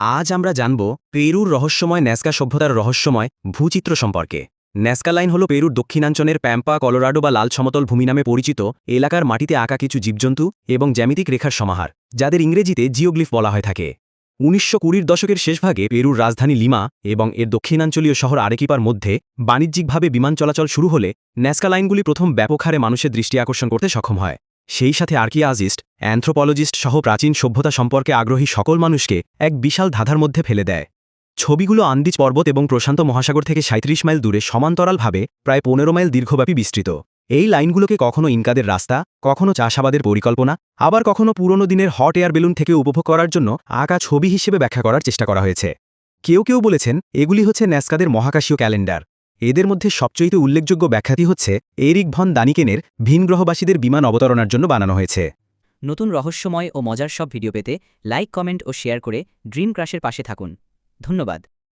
আজ আমরা জানব পেরুর রহস্যময় ন্যাসকা সভ্যতার রহস্যময় ভূচিত্র সম্পর্কে। ন্যাসকা লাইন হল পেরুর দক্ষিণাঞ্চলের প্যাম্পা, কলোরাডো বা লাল সমতল ভূমি নামে পরিচিত এলাকার মাটিতে আঁকা কিছু জীবজন্তু এবং জ্যামিতিক রেখার সমাহার, যাদের ইংরেজিতে জিওগ্লিফ বলা হয়ে থাকে। উনিশশো কুড়ির দশকের শেষভাগে পেরুর রাজধানী লিমা এবং এর দক্ষিণাঞ্চলীয় শহর আরেকিপার মধ্যে বাণিজ্যিকভাবে বিমান চলাচল শুরু হলে ন্যাসকা লাইনগুলি প্রথম ব্যাপক হারে মানুষের দৃষ্টি আকর্ষণ করতে সক্ষম হয়। সেই সাথে আর্কিয়াজিস্ট অ্যান্থ্রোপোলজিস্ট সহ প্রাচীন সভ্যতা সম্পর্কে আগ্রহী সকল মানুষকে এক বিশাল ধাঁধার মধ্যে ফেলে দেয়। ছবিগুলো আন্দিজ পর্বত এবং প্রশান্ত মহাসাগর থেকে সাঁত্রিশ মাইল দূরে সমান্তরালভাবে প্রায় পনেরো মাইল দীর্ঘব্যাপী বিস্তৃত। এই লাইনগুলোকে কখনো ইনকাদের রাস্তা, কখনো চাষাবাদের পরিকল্পনা, আবার কখনো পুরনো দিনের হট এয়ার বেলুন থেকে উপভোগ করার জন্য আঁকা ছবি হিসেবে ব্যাখ্যা করার চেষ্টা করা হয়েছে। কেউ কেউ বলেছেন, এগুলি হচ্ছে ন্যাসকাদের মহাকাশীয় ক্যালেন্ডার। এদের মধ্যে সবচেয়ে উল্লেখযোগ্য ব্যাখ্যাটি হচ্ছে এরিক ভন দানিকেনের ভিনগ্রহবাসীদের বিমান অবতরণার জন্য বানানো হয়েছে। নতুন রহস্যময় ও মজার সব ভিডিও পেতে লাইক, কমেন্ট ও শেয়ার করে ড্রিম ক্রাশের পাশে থাকুন। ধন্যবাদ।